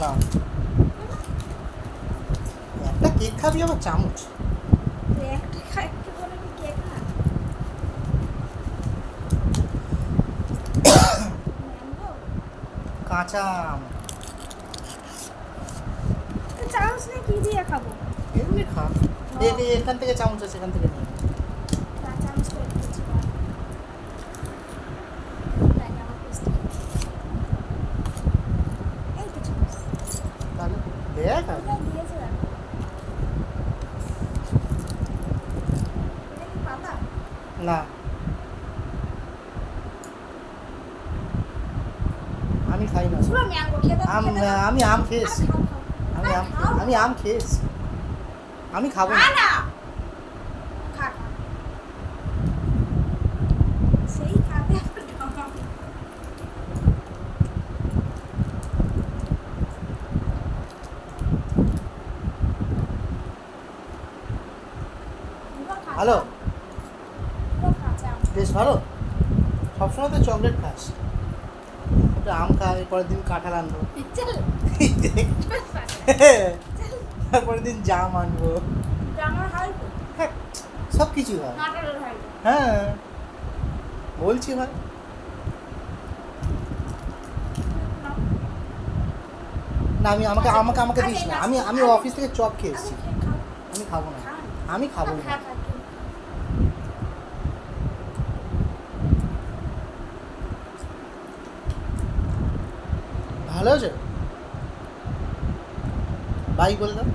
না। একটা কেক খাবি আবার চামচ? কাঁচা আম। চামচ নিয়ে কি দিয়ে খাব? এমনি খা। এখান থেকে চামচ আছে এখান থেকে নিয়ে না। আমি খাই না। আম আমি আম খেয়েছি। আমি আম আমি আম খেয়েছি। আমি খাব না না খা খা সেই খাবে আবার খাও। পুরো কাঁচা। ভালো? বেশ ভালো। সবসময় তো চকলেট খাস। একটু আম খা পরের দিন কাঁঠাল আনব। চল দিন জাম আনব। হ্যাঁ সব কিছু হয় হ্যাঁ। বলছি ভাই। না। আমি আমাকে আমাকে আমাকে দিস না। আমি আমি অফিস থেকে চপ খেয়ে এসেছি আমি খাব না। আমি খাব না। ভালো আছে? বাই বলে দাও